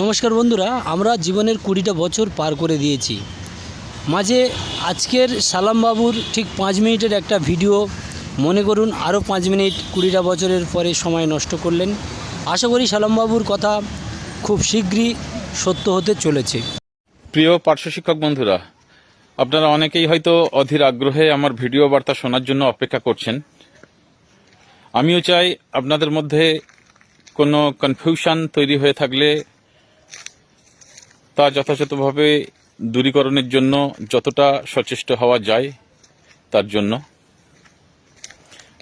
নমস্কার বন্ধুরা, আমরা জীবনের কুড়িটা বছর পার করে দিয়েছি। মাঝে আজকের সালাম বাবুর ঠিক পাঁচ মিনিটের একটা ভিডিও। মনে করুন আরও পাঁচ মিনিট, কুড়িটা বছরের পরে সময় নষ্ট করলেন। আশা করি সালাম বাবুর কথা খুব শীঘ্রই সত্য হতে চলেছে। প্রিয় পার্শ্ব শিক্ষক বন্ধুরা, আপনারা অনেকেই হয়তো অধীর আগ্রহে আমার ভিডিও বার্তা শোনার জন্য অপেক্ষা করছেন। আমিও চাই আপনাদের মধ্যে কোনো কনফিউশন তৈরি হয়ে থাকলে তা যথাযথভাবে দূরীকরণের জন্য যতটা সচেষ্ট হওয়া যায়, তার জন্য।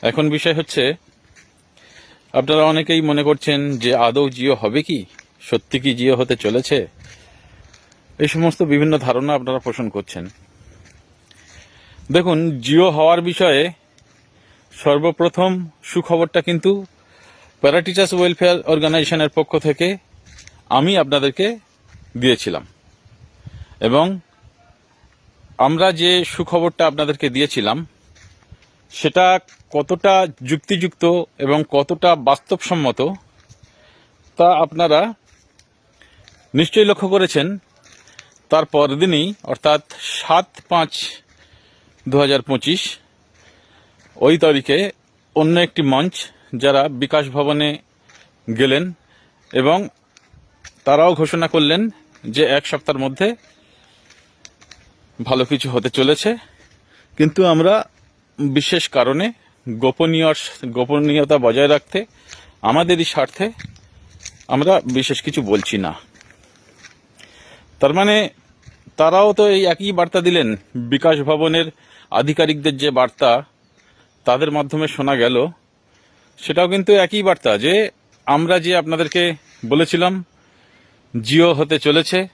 এখন বিষয় হচ্ছে, আপনারা অনেকেই মনে করছেন যে আদৌ জিও হবে কি? সত্যি কি জিও হতে চলেছে? এই সমস্ত বিভিন্ন ধারণা আপনারা পোষণ করছেন। দেখুন, জিও হওয়ার বিষয়ে সর্বপ্রথম সুখবরটা কিন্তু প্যারা টিচার্স ওয়েলফেয়ার অর্গানাইজেশনের পক্ষ থেকে আমি আপনাদেরকে দিয়েছিলাম। এবং আমরা যে সুখবরটা আপনাদেরকে দিয়েছিলাম, সেটা কতটা যুক্তিযুক্ত এবং কতটা বাস্তবসম্মত, তা আপনারা নিশ্চয়ই লক্ষ্য করেছেন। তার পরদিনই অর্থাৎ সাত পাঁচ দু ওই তারিখে অন্য একটি মঞ্চ যারা বিকাশ ভবনে গেলেন এবং তারাও ঘোষণা করলেন যে এক সপ্তাহের মধ্যে ভালো কিছু হতে চলেছে। কিন্তু আমরা বিশেষ কারণে গোপনীয় গোপনীয়তা বজায় রাখতে, আমাদেরই স্বার্থে আমরা বিশেষ কিছু বলছি না। তার মানে তারাও তো এই একই বার্তা দিলেন, বিকাশ ভবনের আধিকারিকদের যে বার্তা তাদের মাধ্যমে শোনা গেল, সেটাও কিন্তু একই বার্তা যে আমরা যে আপনাদেরকে বলেছিলাম জিও হতে চলেছে।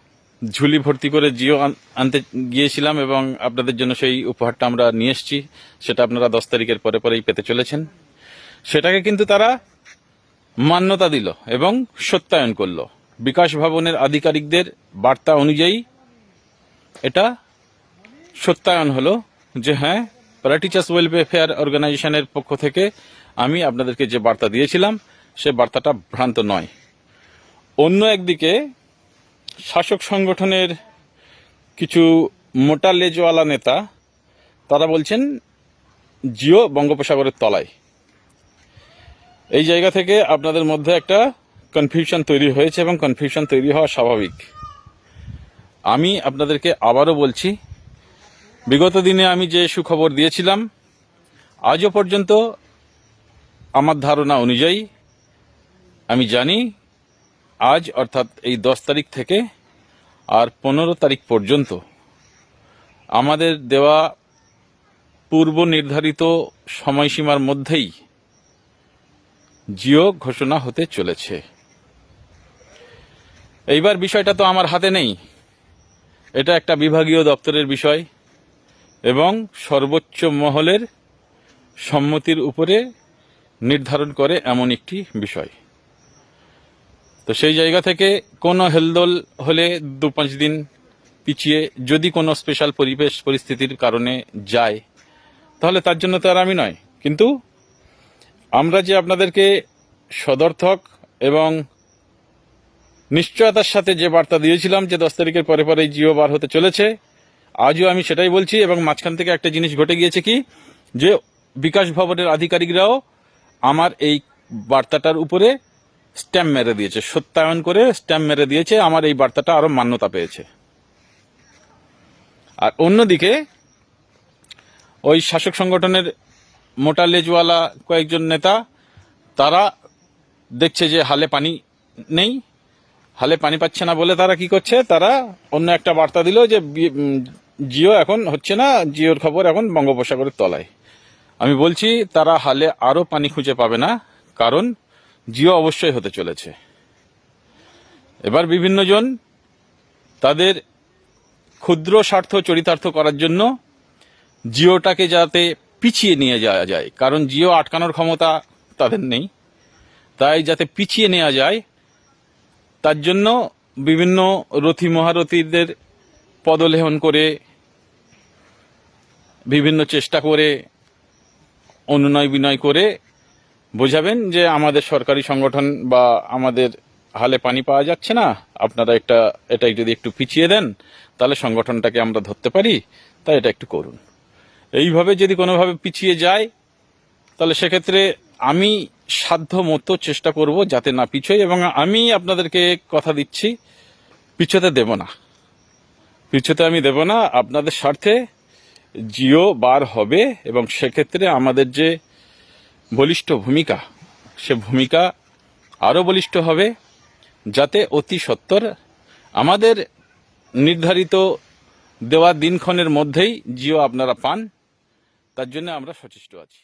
ঝুলি ভর্তি করে জিও আনতে গিয়েছিলাম এবং আপনাদের জন্য সেই উপহারটা আমরা নিয়ে এসেছি। সেটা আপনারা দশ তারিখের পরে পরেই পেতে চলেছেন। সেটাকে কিন্তু তারা মান্যতা দিল এবং সত্যায়ন করল। বিকাশ ভবনের আধিকারিকদের বার্তা অনুযায়ী এটা সত্যায়ন হলো যে হ্যাঁ প্যারা টিচার্স ওয়েলফেয়ার অর্গানাইজেশনের পক্ষ থেকে আমি আপনাদেরকে যে বার্তা দিয়েছিলাম, সে বার্তাটা ভ্রান্ত নয়। অন্য একদিকে শাসক সংগঠনের কিছু মোটা লেজওয়ালা নেতা, তারা বলছেন, জিও বঙ্গোপসাগরের তলায়। এই জায়গা থেকে আপনাদের মধ্যে একটা কনফিউশন তৈরি হয়েছে এবং কনফিউশন তৈরি হওয়া স্বাভাবিক। আমি আপনাদেরকে আবারও বলছি, বিগত দিনে আমি যে সুখবর দিয়েছিলাম, আজও পর্যন্ত আমার ধারণা অনুযায়ী আমি জানি আজ, অর্থাৎ এই দশ তারিখ থেকে আর পনেরো তারিখ পর্যন্ত আমাদের দেওয়া পূর্ব নির্ধারিত সময়সীমার মধ্যেই জিও ঘোষণা হতে চলেছে। এইবার বিষয়টা তো আমার হাতে নেই। এটা একটা বিভাগীয় দপ্তরের বিষয় এবং সর্বোচ্চ মহলের সম্মতির উপরে নির্ধারণ করে এমন একটি বিষয়। তো সেই জায়গা থেকে কোনো হেলদোল হলে দু পাঁচ দিন পিছিয়ে যদি কোনো স্পেশাল পরিবেশ পরিস্থিতির কারণে যায়, তাহলে তার জন্য তো আর আমি নয়। কিন্তু আমরা যে আপনাদেরকে সদর্থক এবং নিশ্চয়তার সাথে যে বার্তা দিয়েছিলাম যে দশ তারিখের পরে পরে জিও বার হতে চলেছে, আজও আমি সেটাই বলছি এবং মাঝখান থেকে একটা জিনিস ঘটে গিয়েছে কি, যে বিকাশ ভবনের আধিকারিকরাও আমার এই বার্তাটার উপরে স্ট্যাম্প মেরে দিয়েছে, সত্যায়ন করে স্ট্যাম্প মেরে দিয়েছে, আমার এই বার্তাটা আরও মান্যতা পেয়েছে। আর অন্যদিকে, ওই শাসক সংগঠনের মোটা লেজওয়ালা কয়েকজন নেতা, তারা দেখছে যে হালে পানি নেই, হালে পানি পাচ্ছে না বলে তারা কি করছে? তারা অন্য একটা বার্তা দিল যে, জিও এখন হচ্ছে না, জিওর খবর এখন বঙ্গোপসাগরের তলায়। আমি বলছি, তারা হালে আরও পানি খুঁজে পাবে না, কারণ জিও অবশ্যই হতে চলেছে। এবার বিভিন্ন জন তাদের ক্ষুদ্র স্বার্থ চরিতার্থ করার জন্য জিওটাকে যাতে পিছিয়ে নিয়ে যাওয়া যায়। কারণ জিও আটকানোর ক্ষমতা তাদের নেই। তাই যাতে পিছিয়ে নেওয়া যায়, তার জন্য বিভিন্ন রথী মহারথীদের পদলেহন করে, বিভিন্ন চেষ্টা করে, অনুনয় বিনয় করে বোঝাবেন যে আমাদের সরকারি সংগঠন বা আমাদের হালে পানি পাওয়া যাচ্ছে না? আপনারা একটা, এটা যদি একটু পিছিয়ে দেন, তাহলে সংগঠনটাকে আমরা ধরতে পারি, তাই এটা একটু করুন। এইভাবে যদি কোনোভাবে পিছিয়ে যায়, তাহলে সেক্ষেত্রে আমি সাধ্য মতো চেষ্টা করব যাতে না পিছোই এবং আমি আপনাদেরকে কথা দিচ্ছি, পিছোতে দেব না। পিছোতে আমি দেব না, আপনাদের স্বার্থে জিও বার হবে, এবং সেক্ষেত্রে আমাদের যে বলিষ্ঠ ভূমিকা। সে ভূমিকা আরও বলিষ্ঠ হবে, যাতে অতি সত্তর আমাদের নির্ধারিত দেওয়া দিনক্ষণের মধ্যেই জিও আপনারা পান। তার জন্য আমরা সচেষ্ট আছি।